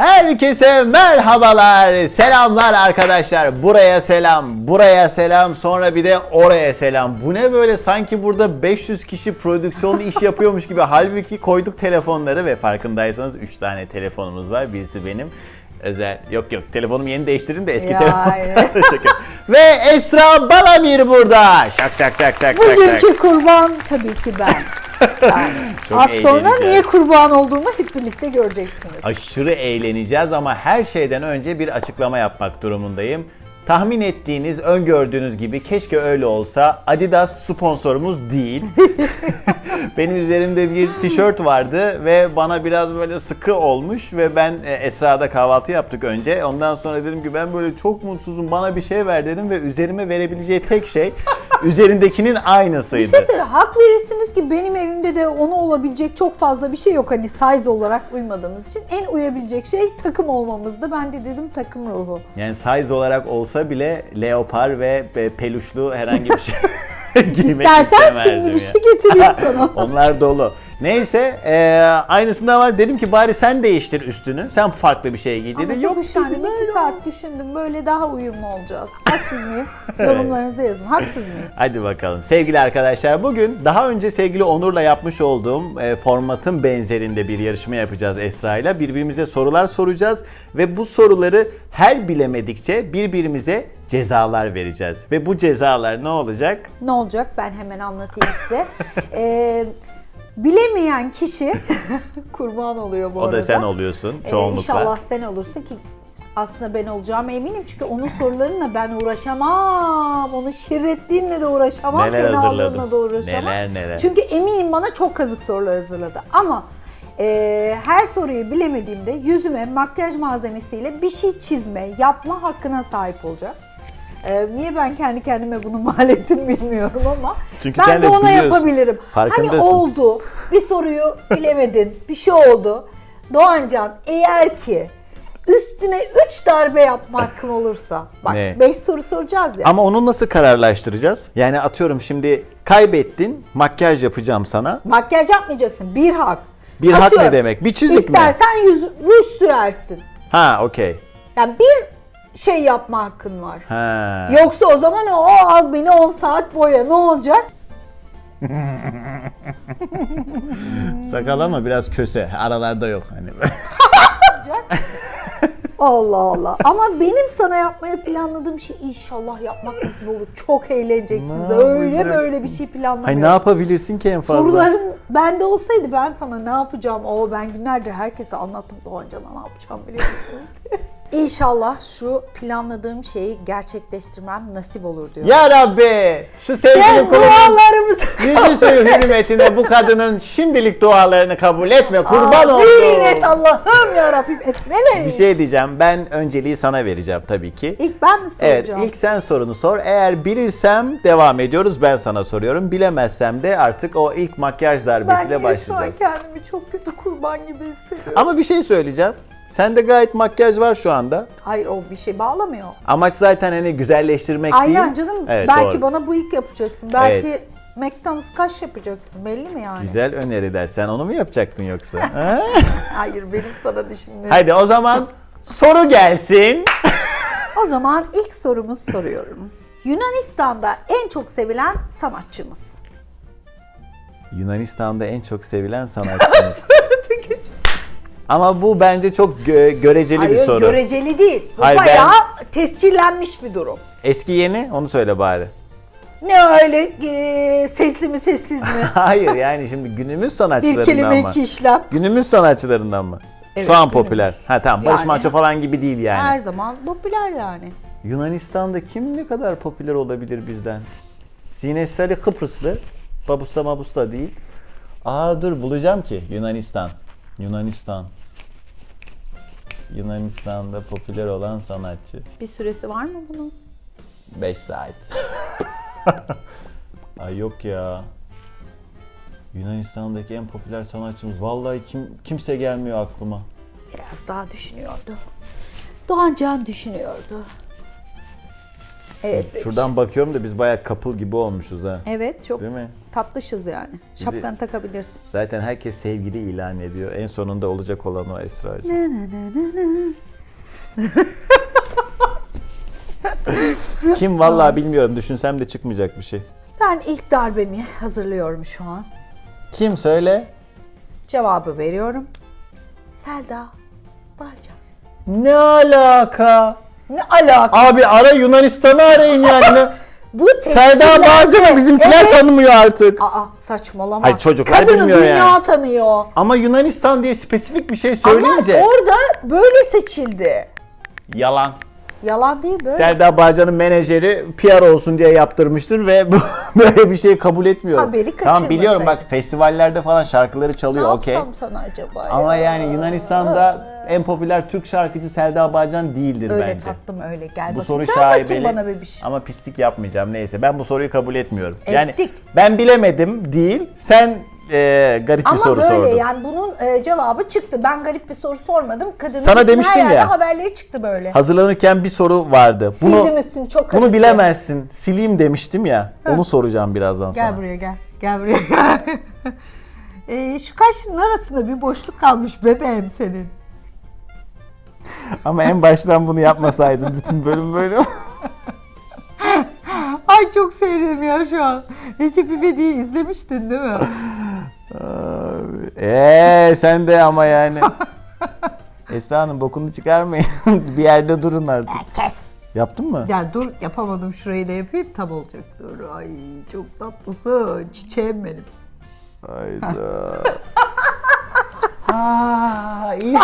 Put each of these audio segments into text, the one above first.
Herkese merhabalar, selamlar arkadaşlar. Buraya selam, buraya selam, sonra bir de oraya selam. Bu ne böyle sanki burada 500 kişi prodüksiyonlu iş yapıyormuş gibi. Halbuki koyduk telefonları ve farkındaysanız 3 tane telefonumuz var. Birisi benim özel. Yok yok telefonumu yeni değiştirdim de eski telefonum. ve Esra Balamir burada. Şak şak şak şak şak şak. Bugünkü kurban tabii ki ben. Yani Çok az sonra eğleneceğiz. niye kurban olduğumu hep birlikte göreceksiniz. aşırı eğleneceğiz ama her şeyden önce bir açıklama yapmak durumundayım. Tahmin ettiğiniz, öngördüğünüz gibi keşke öyle olsa Adidas sponsorumuz değil. Benim üzerimde bir tişört vardı ve bana biraz böyle sıkı olmuş ve ben e, Esra'da kahvaltı yaptık önce. Ondan sonra dedim ki ben böyle çok mutsuzum bana bir şey ver dedim ve üzerime verebileceği tek şey üzerindekinin Bir aynısıydı. şey söyle, hak verirsiniz ki benim evimde de onu olabilecek çok fazla bir şey yok. Hani size olarak uymadığımız için en uyabilecek şey takım olmamızdı. Ben de dedim takım ruhu. Yani size olarak olsa bile leopar ve pe- peluşlu herhangi bir şey giymek İstersen istemezdim şimdi bir ya. şey getireyim sana. Onlar dolu. Neyse e, aynısında var. Dedim ki bari sen değiştir üstünü. Sen farklı bir şey giy dedi. Ama çok Yok üşendim. dedim, İki saat düşündüm. Böyle daha uyumlu olacağız. Haksız mıyım? Yorumlarınızda yazın. Haksız mıyım? Hadi bakalım. Sevgili arkadaşlar bugün daha önce sevgili Onur'la yapmış olduğum e, formatın benzerinde bir yarışma yapacağız Esra ile. Birbirimize sorular soracağız ve bu soruları her bilemedikçe birbirimize cezalar vereceğiz. Ve bu cezalar ne olacak? Ne olacak? Ben hemen anlatayım size. Ee, bilemeyen kişi kurban oluyor bu O arada. da sen oluyorsun Ee, çoğunlukla. İnşallah sen olursun ki aslında ben olacağıma eminim çünkü onun sorularıyla ben uğraşamam. Onun şirretliğinle de uğraşamam. Neler hazırladın? da uğraşamam. Neler neler. Çünkü eminim bana çok kazık sorular hazırladı. Ama e, her soruyu bilemediğimde yüzüme makyaj malzemesiyle bir şey çizme, yapma hakkına sahip olacak. E, niye ben kendi kendime bunu mal ettim bilmiyorum ama Çünkü ben sen de de ona biliyorsun. yapabilirim. Hani oldu, bir soruyu bilemedin, bir şey oldu. Doğancan eğer ki üstüne 3 darbe yapma hakkın olursa, bak Ne? 5 soru soracağız ya. Ama onu nasıl kararlaştıracağız? Yani atıyorum şimdi kaybettin, makyaj yapacağım sana. Makyaj yapmayacaksın. Bir hak. Bir hak Atıyorum, ne demek? Bir çizik mi? İstersen yüz, ruj sürersin. Ha, okey. Yani bir şey yapma hakkın var. Ha. Yoksa o zaman o al beni 10 saat boya ne olacak? Sakal ama biraz köse. Aralarda yok hani. Allah Allah. Ama benim sana yapmaya planladığım şey inşallah yapmak nasip olur. Çok eğleneceksiniz. Ne Öyle yapacaksın? böyle bir şey planlamıyorum. Hay ne yapabilirsin ki en fazla? Soruların bende olsaydı ben sana ne yapacağım? O ben günlerdir herkese anlattım Doğancan'a ne yapacağım biliyor musunuz diye. İnşallah şu planladığım şeyi gerçekleştirmem nasip olur diyor. Ya Rabbi! Şu sevgili Sen kulumun dualarımızı yüzü suyu hürmetine bu kadının şimdilik dualarını kabul etme. Kurban Amin olsun. et Allah'ım ya Rabbim etmene. Bir şey diyeceğim. Ben önceliği sana vereceğim tabii ki. İlk ben mi Evet, soracağım? ilk sen sorunu sor. Eğer bilirsem devam ediyoruz. Ben sana soruyorum. Bilemezsem de artık o ilk makyaj ben darbesiyle niye şu an başlayacağız. kendimi çok kötü kurban gibi hissediyorum. Ama bir şey söyleyeceğim. Sende gayet makyaj var şu anda. Hayır o bir şey bağlamıyor. Amaç zaten hani güzelleştirmek değil. Aynen canım. Evet, belki doğru. bana bıyık yapacaksın. Belki Evet. McDonald's kaş yapacaksın. Belli mi yani? Güzel öneriler. Sen onu mu yapacaktın yoksa? Ha? Hayır benim sana düşündüğüm. Haydi o zaman soru gelsin. O zaman ilk sorumu soruyorum. Yunanistan'da en çok sevilen sanatçımız. Yunanistan'da en çok sevilen sanatçımız. Ama bu bence çok gö- göreceli Hayır bir soru. göreceli değil. Bu Hayır, bayağı tescillenmiş bir durum. Eski yeni onu söyle bari. Ne öyle e, sesli mi sessiz mi? Hayır yani şimdi günümüz bir sanatçılarından kelime mı? iki işlem. Günümüz sanatçılarından mı? Evet, Şu an günümüz. popüler. Ha tamam Barış Yani. Manço falan gibi değil yani. Her zaman popüler yani. Yunanistan'da kim ne kadar popüler olabilir bizden? Zine Salih Kıbrıslı. Babusta mabusta değil. Aa dur bulacağım ki Yunanistan. Yunanistan. Yunanistan'da popüler olan sanatçı. Bir süresi var mı bunun? 5 saat. Ay yok ya. Yunanistan'daki en popüler sanatçımız. Vallahi kim kimse gelmiyor aklıma. Biraz daha düşünüyordu. Doğan Can düşünüyordu. Evet. Şuradan bakıyorum da biz bayağı couple gibi olmuşuz ha. Evet çok Değil mi? tatlışız yani. Şapkanı takabilirsin. Zaten herkes sevgili ilan ediyor. En sonunda olacak olan o Esra'cığım. Ne ne ne ne ne. Kim vallahi bilmiyorum. Düşünsem de çıkmayacak bir şey. Ben ilk darbemi hazırlıyorum şu an. Kim söyle? Cevabı veriyorum. Selda Balcan. Ne alaka? Ne alaka? Abi ara Yunanistan'ı arayın yani. Bu Selda tepkilerde- Bağcan'ı bizimkiler Evet. tanımıyor artık. Aa saçmalama. Hayır, çocuklar Kadını bilmiyor dünya yani. tanıyor. Ama Yunanistan diye spesifik bir şey söyleyince Ama orada böyle seçildi. yalan. Yalan değil böyle. Selda Bağcan'ın menajeri PR olsun diye yaptırmıştır ve böyle bir şeyi kabul etmiyorum. Haberi Tamam biliyorum bak festivallerde falan şarkıları ne çalıyor okey. yapsam sana acaba Ama ya? yani Yunanistan'da en popüler Türk şarkıcı Selda Bağcan değildir Öyle bence. tatlım öyle gel Bu soru şaibeli. bana bebiş. Ama pislik yapmayacağım neyse. Ben bu soruyu kabul etmiyorum. Yani Ettik. ben bilemedim değil. Sen e, garip bir Ama soru böyle yani bunun e, cevabı çıktı. Ben garip bir soru sormadım. Kadının Sana demiştim her yerde ya. haberleri çıktı böyle. Hazırlanırken bir soru vardı. Bunu Sildim üstünü çok bunu hafifti. bilemezsin. Sileyim demiştim ya. Onu soracağım birazdan Gel sana. buraya gel. Gel buraya gel. e, şu kaşının arasında bir boşluk kalmış bebeğim senin. Ama en baştan bunu yapmasaydın bütün bölüm böyle. Ay çok sevdim ya şu an. Recep İvedik'i izlemiştin değil mi? Eee sen de ama yani. Esra Hanım bokunu çıkarmayın. bir yerde durun artık. Kes. Yaptın mı? Ya dur yapamadım şurayı da yapayım tam olacak. Dur ay çok tatlısın çiçeğim benim. Hayda. Aa, iyi.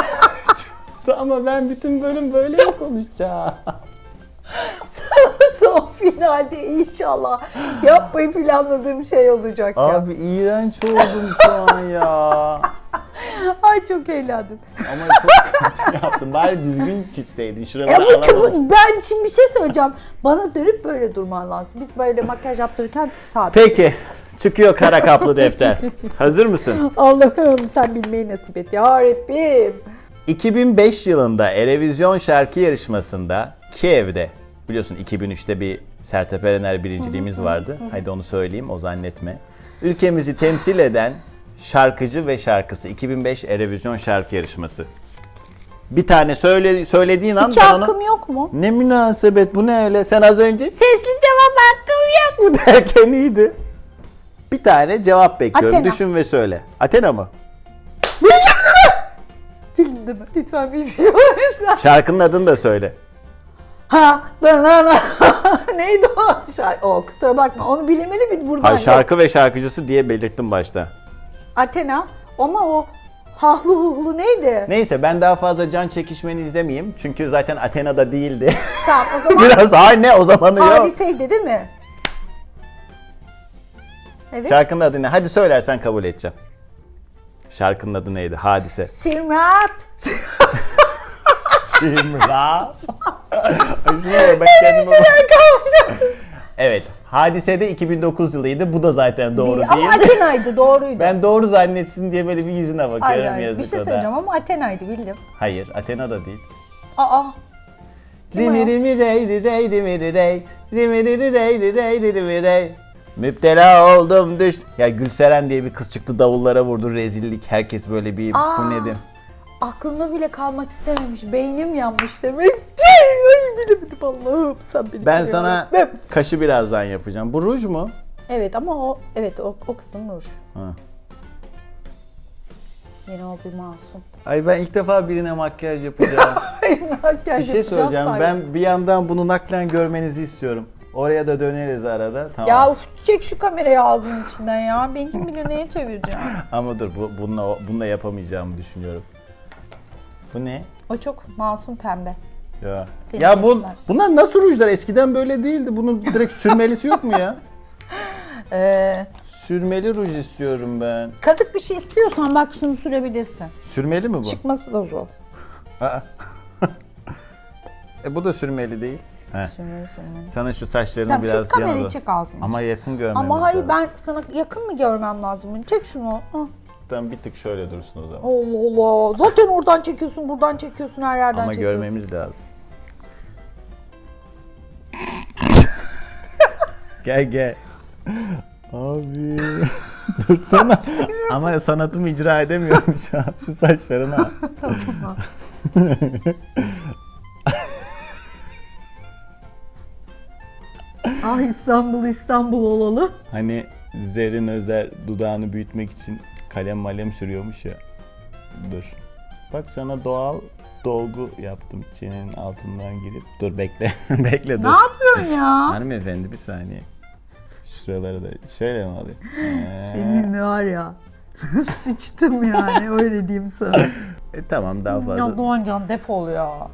Ama ben bütün bölüm böyle mi konuşacağım? Son finalde inşallah yapmayı planladığım şey olacak ya. Abi iğrenç oldum şu an ya. Ay çok eğlendim. Ama çok kötü yaptım. Bari düzgün çizseydin. Ya Şuraları bu, alamadım. ben şimdi bir şey söyleyeceğim. Bana dönüp böyle durman lazım. Biz böyle makyaj yaptırırken sabit. Peki. Çıkıyor kara kaplı defter. Hazır mısın? Allah'ım sen bilmeyi nasip et ya Rabbim. 2005 yılında Erevizyon şarkı yarışmasında Kiev'de biliyorsun 2003'te bir Sertab Erener birinciliğimiz vardı. Haydi onu söyleyeyim o zannetme. Ülkemizi temsil eden şarkıcı ve şarkısı 2005 Erevizyon şarkı yarışması. Bir tane söyle, söylediğin an İki ben hakkım yok mu? Ne münasebet bu ne öyle? Sen az önce sesli cevap hakkım yok mu derken iyiydi. Bir tane cevap bekliyorum. Athena. Düşün ve söyle. Athena mı? Değil mi? Lütfen bilmiyorum. Şarkının adını da söyle. Ha, la la la. Neydi o? Şarkı, o kusura bakma. Onu bilemedi mi buradan? Hayır şarkı ve şarkıcısı diye belirttim başta. Athena ama o hahlu huhlu neydi? Neyse ben daha fazla can çekişmeni izlemeyeyim. Çünkü zaten Athena'da değildi. Tamam o zaman Biraz hayır ne o zamanı yok. hadiseydi değil mi? Evet. Şarkının adı ne? Hadi söylersen kabul edeceğim. Şarkının adı neydi? Hadise. Simrat. Simra. Bak, ben kendime bak. Evet. Hadise de 2009 yılıydı. Bu da zaten doğru Değil. değil. Ama Athena'ydı doğruydu. Ben doğru zannetsin diye böyle bir yüzüne bakıyorum Hayır, hayır. yazık Bir şey söyleyeceğim ama Athena'ydı bildim. Hayır, Athena da değil. Aa. Rimi rimi rey ri rey rimi ri rey rimi ri ri rey rey ri rimi rey Müptela oldum düş. Ya Gülseren diye bir kız çıktı davullara vurdu rezillik. Herkes böyle bir Aa. bu nedir? Aklımda bile kalmak istememiş. Beynim yanmış demek bilemedim Allah'ım sen beni Ben sana yarabbim. kaşı birazdan yapacağım. Bu ruj mu? Evet ama o evet o, o kısım Nur. Ha. Yine o bir masum. Ay ben ilk defa birine makyaj yapacağım. Makyaj bir şey yapacağım söyleyeceğim. sahi. Ben bir yandan bunu naklen görmenizi istiyorum. Oraya da döneriz arada. Tamam. Ya uf, çek şu kamerayı ağzımın içinden ya. Ben kim bilir neye çevireceğim. Ama dur bu, bununla, bununla yapamayacağımı düşünüyorum. Bu ne? O çok masum pembe. Ya. Ya bu bunlar nasıl rujlar? Eskiden böyle değildi. Bunun direkt sürmelisi yok mu ya? Ee, Sürmeli ruj istiyorum ben. kazık bir şey istiyorsan bak şunu sürebilirsin. Sürmeli mi bu? Çıkması da zor. Aa. e bu da sürmeli değil. He. Sürmeli sürmeli. Sana şu saçlarını Tamam biraz şu kamerayı yana- çek ağzımın Ama yakın görmemiz Ama hayır lazım. ben sana yakın mı görmem lazım? Çek şunu. Ah. Tamam bir tık şöyle dursun o zaman. Allah Allah. Zaten oradan çekiyorsun, buradan çekiyorsun, her yerden Ama çekiyorsun. görmemiz lazım. Gel gel. Abi. Dursana. Ama sanatımı icra edemiyorum şu an. Şu saçlarına. tamam. ah İstanbul İstanbul olalı. Hani Zerrin Özer dudağını büyütmek için kalem malem sürüyormuş ya. Dur. Bak sana doğal dolgu yaptım çenenin altından girip. Dur bekle. bekle dur. Ne yapıyorsun ya? Hanımefendi bir saniye. Şuraları da şöyle mi alayım? Ee, Senin var ya. Sıçtım yani öyle diyeyim sana. e, tamam daha fazla. Ya Doğancan defol ya.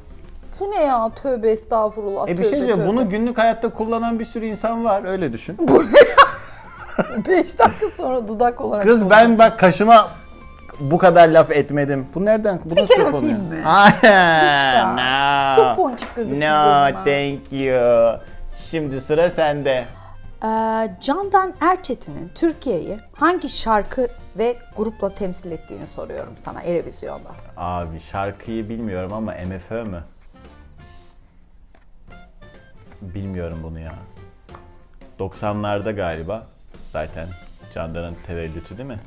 Bu ne ya? Tövbe estağfurullah. E bir şey diyeceğim. Bunu günlük hayatta kullanan bir sürü insan var. Öyle düşün. 5 dakika sonra dudak olarak Kız ben bak kaşıma bu kadar laf etmedim. Bu nereden? Bu nasıl kere yapılıyor? öpeyim mi? Lütfen. No. Çok ponçik gözüküyor No thank you. Şimdi sıra sende. Ee, Candan Erçetin'in Türkiye'yi hangi şarkı ve grupla temsil ettiğini soruyorum sana Eurovision'da. Abi şarkıyı bilmiyorum ama MFÖ mü? Bilmiyorum bunu ya. 90'larda galiba. Zaten Candan'ın tevellütü değil mi?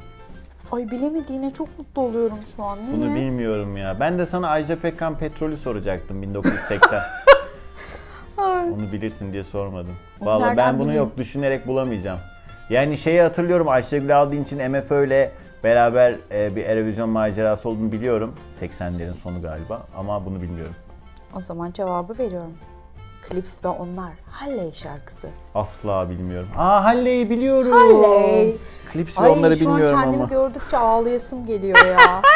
Ay bilemediğine çok mutlu oluyorum şu an. Niye? Bunu bilmiyorum ya. Ben de sana Ajda Pekkan Petrol'ü soracaktım 1980. Onu bilirsin diye sormadım. Onu Vallahi ben bunu bileyim? yok düşünerek bulamayacağım. Yani şeyi hatırlıyorum Ayşegül Aldın için MFÖ ile beraber e, bir Eurovision macerası olduğunu biliyorum. 80'lerin sonu galiba ama bunu bilmiyorum. O zaman cevabı veriyorum. Clips ve onlar. Halley şarkısı. Asla bilmiyorum. Aa Halley'i biliyorum. Halley. Clips ve Ay onları şu an bilmiyorum kendimi ama. gördükçe ağlayasım geliyor ya.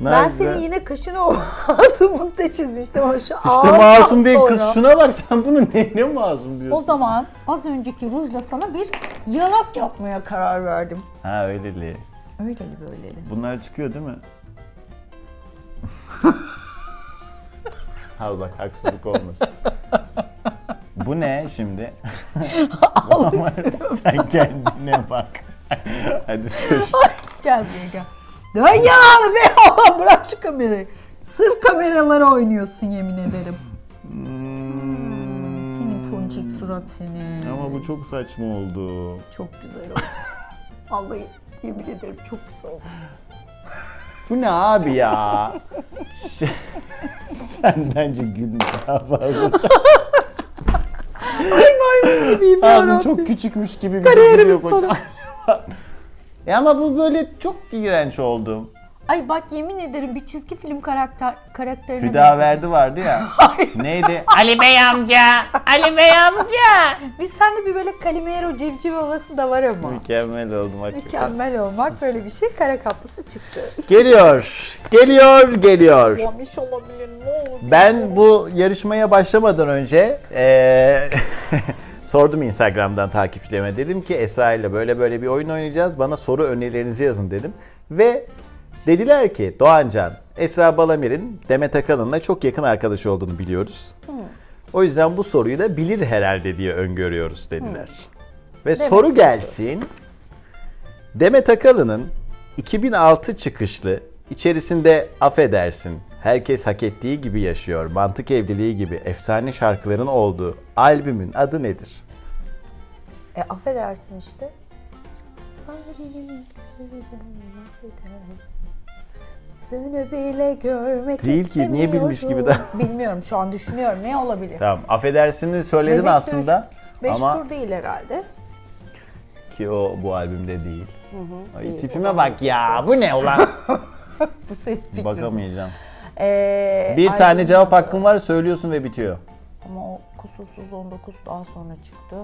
ben Nerede? senin yine kaşını o masumlukta çizmiştim ama şu İşte masum değil kız. Şuna bak sen bunu neyine masum diyorsun? O zaman az önceki rujla sana bir yanak yapmaya karar verdim. Ha öyleli. Öyleli böyleli. Bunlar çıkıyor değil mi? Al bak haksızlık olmasın. Bu ne şimdi? Ama sen kendine bak. Hadi sür. Gel buraya gel. Dön yanağını be Allah bırak şu kamerayı. Sırf kameralara oynuyorsun yemin ederim. Hmm, Senin ponçik surat seni. Ama bu çok saçma oldu. Çok güzel oldu. Vallahi yemin ederim çok güzel oldu. Bu ne abi ya? Sen bence gün daha fazla. Ay maymun gibiyim Ağzın çok küçükmüş gibi bir Kariyerimin duruyor sonu. koca. Ya ama bu böyle çok iğrenç oldu. Ay bak yemin ederim bir çizgi film karakter karakterine benziyor. Hüdaverdi vardı ya. Neydi? Ali Bey amca. Ali Bey amca. Biz sende bir böyle Calimero civciv havası da var ama. Mükemmel oldum hakikaten. Mükemmel olmak böyle bir şey. Kara kaplısı çıktı. Geliyor. Geliyor, geliyor. Yanlış olabilir ne olur. Ben bu yarışmaya başlamadan önce eee, sordum Instagram'dan takipçilerime. Dedim ki Esra ile böyle böyle bir oyun oynayacağız. Bana soru önerilerinizi yazın dedim. Ve dediler ki Doğancan, Esra Balamir'in Demet Akalın'la çok yakın arkadaş olduğunu biliyoruz. O yüzden bu soruyu da bilir herhalde diye öngörüyoruz dediler. Ve soru gelsin. Demet Akalın'ın 2006 çıkışlı, içerisinde affedersin, herkes hak ettiği gibi yaşıyor, mantık evliliği gibi efsane şarkıların olduğu albümün adı nedir? E affedersin işte. Seni bile görmek Değil ki, niye bilmiş gibi de- Bilmiyorum şu an düşünüyorum ne olabilir. Tamam, affedersini söyledin Bebek aslında Beş ama tur değil herhalde. ki o bu albümde değil. Ay, değil. tipime bak ya, bu ne ulan? Bu senin fikrin. Bakamayacağım. Ee, Bir tane cevap hakkın var, söylüyorsun ve bitiyor. Ama o kusursuz 19 daha sonra çıktı.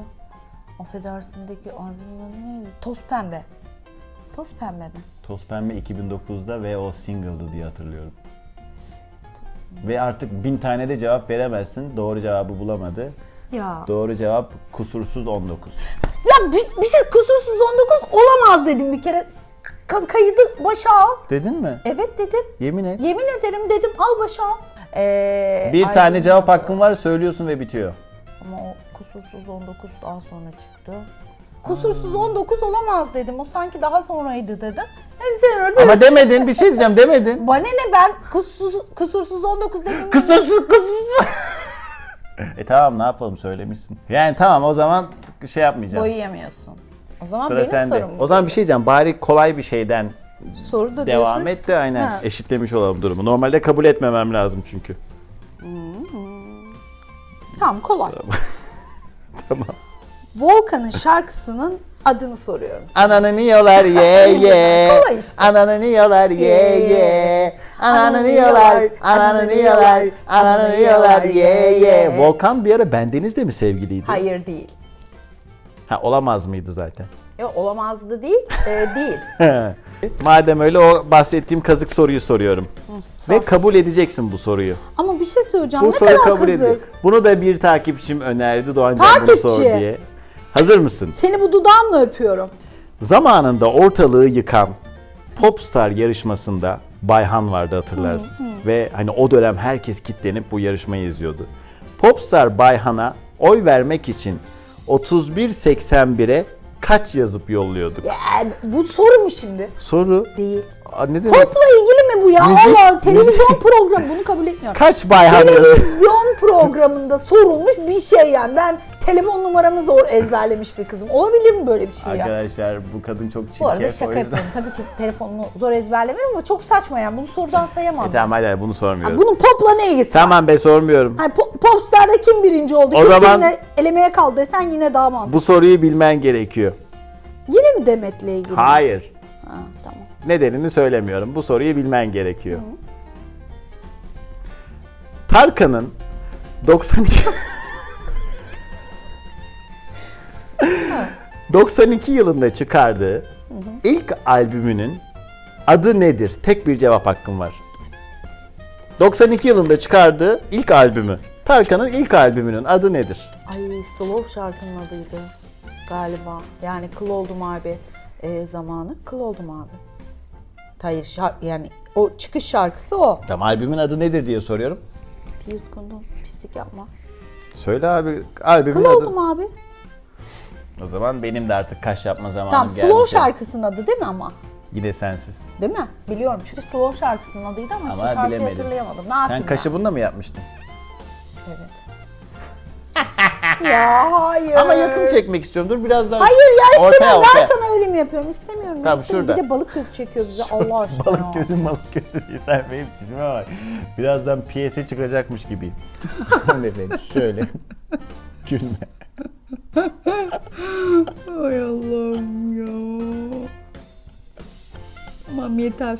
Affedersin'deki albümün neydi? Toz Pembe. Toz Pembe mi? Toz Pembe 2009'da ve o single'dı diye hatırlıyorum. Ve artık bin tane de cevap veremezsin. Doğru cevabı bulamadı. Ya. Doğru cevap kusursuz 19. Ya bir, bir şey kusursuz 19 olamaz dedim bir kere. Ka- kaydı başa al. Dedin mi? Evet dedim. Yemin et. Yemin ederim dedim al başa al. Ee, Bir ay- tane cevap hakkın var söylüyorsun ve bitiyor. Ama o kusursuz 19 daha sonra çıktı. Kusursuz 19 olamaz dedim. O sanki daha sonraydı dedim. Hem sen orada Ama demedin bir şey diyeceğim demedin. bana ne ben kusursuz, kusursuz 19 dedim. Kusursuz kusursuz. E tamam ne yapalım söylemişsin. Yani tamam o zaman şey yapmayacağım. Boyayamıyorsun. O zaman Sıra benim sende. sorum. O zaman bir şey diyeceğim. Bari kolay bir şeyden Soru da devam diyorsun. et de aynen Ha. eşitlemiş olalım durumu. Normalde kabul etmemem lazım çünkü. Tamam kolay. Tamam. Volkan'ın şarkısının adını soruyorum. Ananı yiyorlar ye ye. Kolay işte. Ananı yiyorlar ye ye. Ananı yiyorlar, ananı yiyorlar, ananı yiyorlar ye ye. Volkan bir ara bendenizle mi sevgiliydi? Hayır değil. Ha olamaz mıydı zaten? Ya olamazdı değil, e, değil. Madem öyle o bahsettiğim kazık soruyu soruyorum. Ve kabul edeceksin bu soruyu. Ama bir şey söyleyeceğim. Bu ne soruyu kadar kabul ediyor. kızık. Bunu da bir takipçim önerdi Doğan Can bunu sor Takipçi. diye. Hazır mısın? Seni bu dudağımla öpüyorum. Zamanında ortalığı yıkan Popstar yarışmasında Bayhan vardı hatırlarsın. Ve hani o dönem herkes kitlenip bu yarışmayı izliyordu. Popstar Bayhan'a oy vermek için 3181'e kaç yazıp yolluyorduk? Yani bu soru mu şimdi? Soru. Değil. Ne demek? Popla ilgili mi bu ya? Müzik- Allah televizyon müzik- programı bunu kabul etmiyorum. Kaç yazıp? televizyon programında sorulmuş bir şey yani. Ben telefon numaramı zor ezberlemiş bir kızım. Olabilir mi böyle bir şey ya? Arkadaşlar bu kadın çok çirkef. Bu arada şaka yapıyorum. Tabii ki telefonumu zor ezberlemerim ama çok saçma yani. Bunu sorudan sayamam. E, tamam hadi, hadi bunu Ha, sormuyorum. bunun popla ne ilgisi var? Tamam be sormuyorum. Hani pop, Popstar'da kim birinci oldu? O kim zaman- elemeye kaldı desen yine daha mantıklı. Bu soruyu bilmen gerekiyor. Yine mi Demet'le ilgili? Hayır. Nedenini söylemiyorum. Bu soruyu bilmen gerekiyor. Tarkan'ın 92 92 yılında çıkardığı ilk albümünün adı nedir? Tek bir cevap hakkım var. 92 yılında çıkardığı ilk albümü. Tarkan'ın ilk albümünün adı nedir? Ay Slow şarkının adıydı galiba. Yani Kıl Oldum Abi e, zamanı. Kıl Oldum Abi. Hayır şar- yani o çıkış şarkısı o. Tamam albümün adı nedir diye soruyorum. Bir yutkundum pislik yapma. Söyle abi albümün Kıl adı. Oldum Abi. O zaman benim de artık kaş yapma zamanım Tamam geldi. Slow şarkısının adı değil mi ama? Yine sensiz. Değil mi? Biliyorum çünkü Slow şarkısının adıydı ama, şu Ama şarkıyı bilemedim. hatırlayamadım. Ne yapayım Sen kaşı ya? bununla mı yapmıştın? Evet. ya hayır. Ama yakın çekmek istiyorum. Dur biraz daha. Hayır ya Ortaya, istemem. Ben ortaya. sana öyle mi yapıyorum? İstemiyorum. Tamam, istemiyorum. şurada. Bir de balık göz çekiyor bize Allah aşkına. Balık gözün balık gözü değil. Sen benim tipime bak. Birazdan piyese çıkacakmış gibiyim. Efendim şöyle. Gülme. Ay Allah'ım ya. Tamam yeter.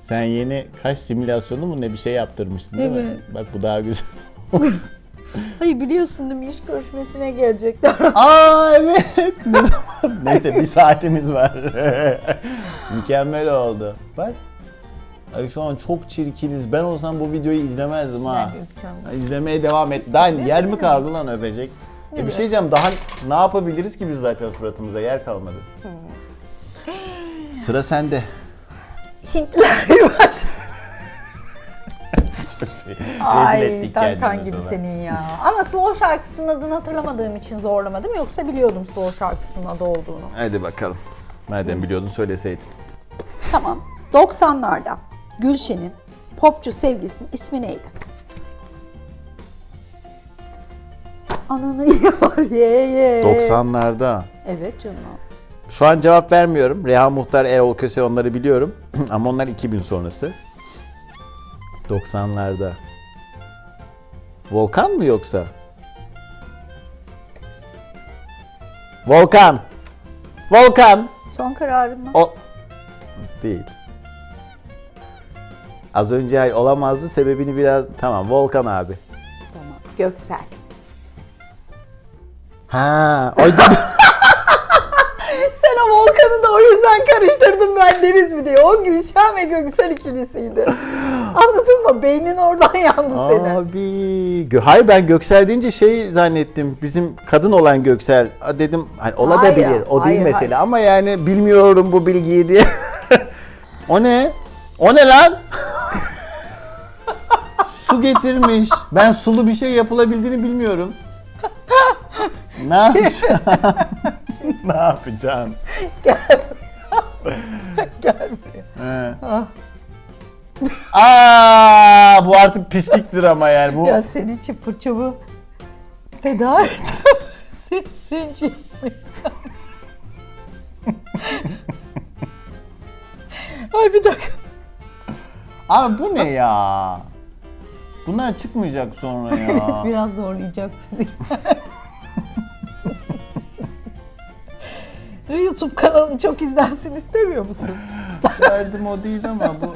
Sen yeni kaş simülasyonu mu ne bir şey yaptırmıştın değil mi? Evet. Bak bu daha güzel. Hayır biliyorsun değil mi? İş görüşmesine gelecekler. Aa evet. Ne zaman? Neyse bir saatimiz var. Mükemmel oldu. Bak. Ay şu an çok çirkiniz. Ben olsam bu videoyu izlemezdim ha. Ben öpeceğim. İzlemeye devam et. Daha yer mi kaldı lan öpecek? E bir şey diyeceğim daha ne yapabiliriz ki biz zaten suratımıza yer kalmadı. Sıra sende. Hintliler Rezil Ay Tarkan kendimizi gibi ona. senin ya. Ama Slow şarkısının adını hatırlamadığım için zorlamadım. Yoksa biliyordum Slow şarkısının adı olduğunu. Hadi bakalım. Madem biliyordun söyleseydin. Tamam. 90'larda Gülşen'in popçu sevgilisinin ismi neydi? Ananı yiyor ye ye. 90'larda. Evet canım. Şu an cevap vermiyorum. Reha Muhtar, Erol Köse onları biliyorum. Ama onlar 2000 sonrası. 90'larda. Volkan mı yoksa? Volkan. Volkan. Son kararın mı? O değil. Az önce hayır olamazdı. Sebebini biraz tamam Volkan abi. Tamam. Göksel. Ha, o Sen o Volkan'ı da o yüzden karıştırdın ben Deniz mi diye. O Gülşen ve Göksel ikilisiydi. Anladın mı? Beynin oradan yandı senin. Abi. Hayır ben Göksel deyince şey zannettim. Bizim kadın olan Göksel. Dedim hani ola da Hayır, bilir. O değil hayır, mesele hayır. ama yani bilmiyorum bu bilgiyi diye. o ne? O ne lan? Su getirmiş. Ben sulu bir şey yapılabildiğini bilmiyorum. ne yapacaksın? ne yapacaksın? Gel buraya. Aa bu artık pisliktir ama yani bu. Ya senin için fırçamı feda ettim. Sen, senin için Ay bir dakika. Abi bu ne ya? Bunlar çıkmayacak sonra ya. Biraz zorlayacak bizi. YouTube kanalın çok izlensin istemiyor musun? Derdim o değil ama bu.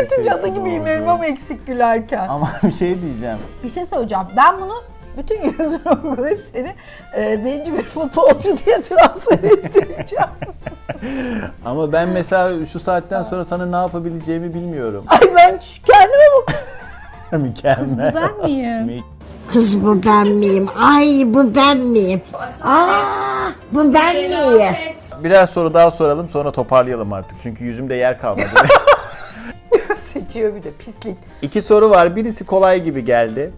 Kötü cadı iyi gibiyim oldu. elmam eksik gülerken. Ama bir şey diyeceğim. Bir şey söyleyeceğim. Ben bunu bütün yüzünü uygulayıp seni e, zenci bir futbolcu diye transfer ettireceğim. Ama ben mesela şu saatten sonra sana ne yapabileceğimi bilmiyorum. Ay ben şu- kendime bak. Mükemmel. Bu ben miyim? Kız bu ben miyim? Ay bu ben miyim? Aa bu ben miyim? Biraz soru daha soralım sonra toparlayalım artık. Çünkü yüzümde yer kalmadı. Seçiyor bir de pislik. İki soru var. Birisi kolay gibi geldi.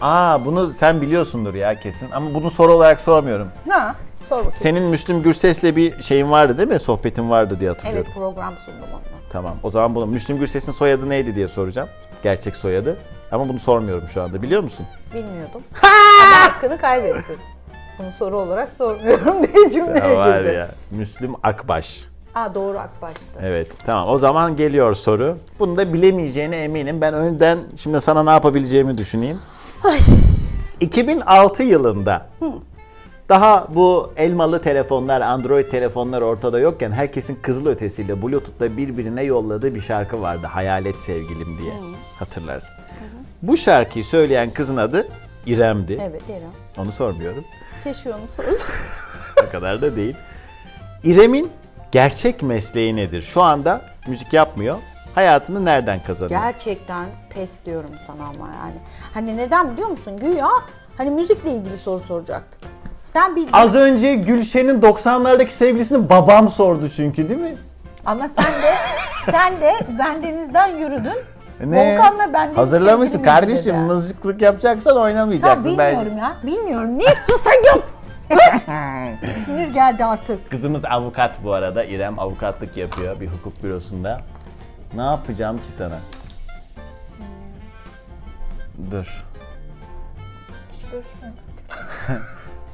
Aa bunu sen biliyorsundur ya kesin. Ama bunu soru olarak sormuyorum. Ha, sor bakayım. Senin Müslüm Gürses'le bir şeyin vardı değil mi? Sohbetin vardı diye hatırlıyorum. Evet program sundum onunla. Tamam. O zaman bunu Müslüm Gürses'in soyadı neydi diye soracağım. Gerçek soyadı. Ama bunu sormuyorum şu anda. Biliyor musun? Bilmiyordum. Ama hakkını kaybettin. Bunu soru olarak sormuyorum diye cümleye Ya var girdi. ya. Müslüm Akbaş. Aa doğru Akbaş'tı. Evet tamam o zaman geliyor soru. Bunu da bilemeyeceğine eminim. Ben önden şimdi sana ne yapabileceğimi düşüneyim. 2006 yılında daha bu elmalı telefonlar, Android telefonlar ortada yokken herkesin kızıl ötesiyle Bluetooth'ta birbirine yolladığı bir şarkı vardı. Hayalet sevgilim diye. Hatırlarsın. Bu şarkıyı söyleyen kızın adı İrem'di. Evet İrem. Onu sormuyorum. Keşke onu sorsam. O kadar da değil. İrem'in gerçek mesleği nedir? Şu anda müzik yapmıyor. Hayatını nereden kazanıyor? Gerçekten pes diyorum sana ama yani. Hani neden biliyor musun? Güya hani müzikle ilgili soru soracaktık. Sen bildin Az önce Gülşen'in 90'lardaki sevgilisini babam sordu çünkü değil mi? ama sen de sen de bendenizden yürüdün. Ne? Volkan'la ben Hazırlamışsın sevgilim kardeşim mızıklık yapacaksan oynamayacaksın. bilmiyorum ya. Bilmiyorum. Ne istiyorsan yap. Sinir geldi artık. Kızımız avukat bu arada. İrem avukatlık yapıyor bir hukuk bürosunda. Ne yapacağım ki sana? Dur. Hiç görüşmedik.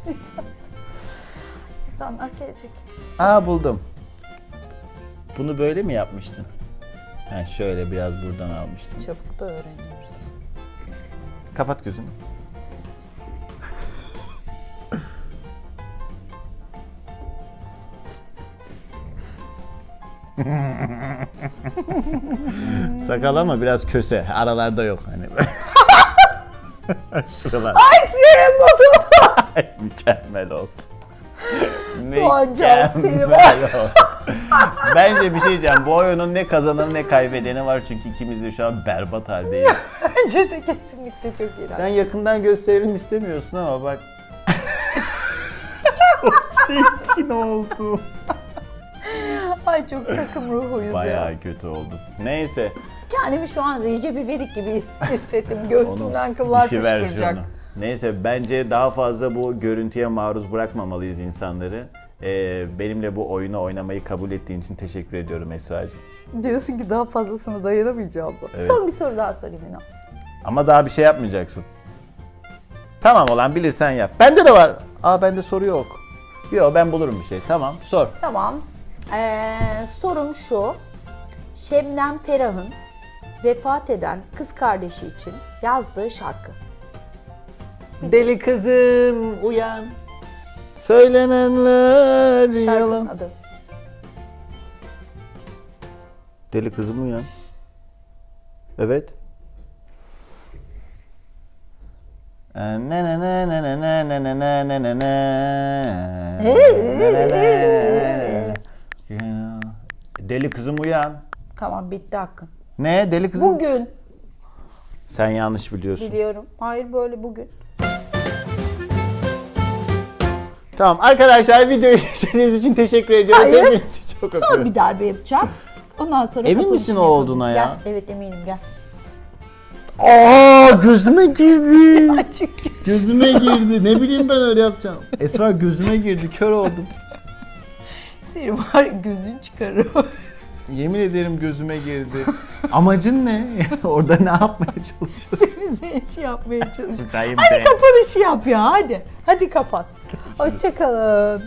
Lütfen. İnsanlar gelecek. Aa buldum. Bunu böyle mi yapmıştın? Ha şöyle biraz buradan almıştın. Çabuk da öğreniyoruz. Kapat gözünü. Sakal ama biraz köse. Aralarda yok hani. Şuralar. Ay sinirim bozuldu. Ay, Mükemmel oldu. Seni oldu. Bence bir şey diyeceğim. Bu oyunun ne kazananı ne kaybedeni var çünkü ikimiz de şu an berbat haldeyiz. Bence de kesinlikle çok iğrenç. Sen yakından gösterelim istemiyorsun ama bak. çok çirkin oldu. Ay çok takım ruhuyuz ya. Bayağı kötü oldu. Neyse. Kendimi şu an Recep İvedik gibi hissettim. Göğsümden kıllar dişi fışkıracak. versiyonu. Neyse bence daha fazla bu görüntüye maruz bırakmamalıyız insanları. Ee, benimle bu oyunu oynamayı kabul ettiğin için teşekkür ediyorum Esra'cığım. Diyorsun ki daha fazlasını dayanamayacağım? Evet. Son bir soru daha sorayım Ünal. Ama daha bir şey yapmayacaksın. Tamam olan bilirsen yap. Bende de var. Aa bende soru yok. Yok ben bulurum bir şey. Tamam sor. Tamam. Ee, sorum şu. Şebnem Ferah'ın vefat eden kız kardeşi için yazdığı şarkı. Deli kızım uyan. Söylenenler Şarkının yalan. adı. Deli kızım uyan. Evet. Ee, Ne ne ne ne ne ne ne ne ne ne ne ne. Ne ne ne. Deli kızım uyan. Tamam bitti hakkın. Ne deli kızım? Bugün Sen yanlış biliyorsun. biliyorum. Hayır böyle bugün. Tamam arkadaşlar videoyu izlediğiniz için teşekkür ediyorum. Hayır. Hepinizi çok Son öpüyorum. bir darbe yapacağım. Ondan sonra Emin kapanışını misin o yapalım. olduğuna ya? Gel. Evet eminim gel. Aa gözüme girdi. Çünkü Gözüme girdi. Ne bileyim ben öyle yapacağım. Esra gözüme girdi. Kör oldum. Senin var ya gözün çıkarır. Yemin ederim gözüme girdi. Amacın ne? Orada ne yapmaya çalışıyorsun? Seni zenci yapmaya çalışıyorum. Sıçayım Hadi be. kapanışı yap ya hadi. Hadi kapat. Hoşçakalın.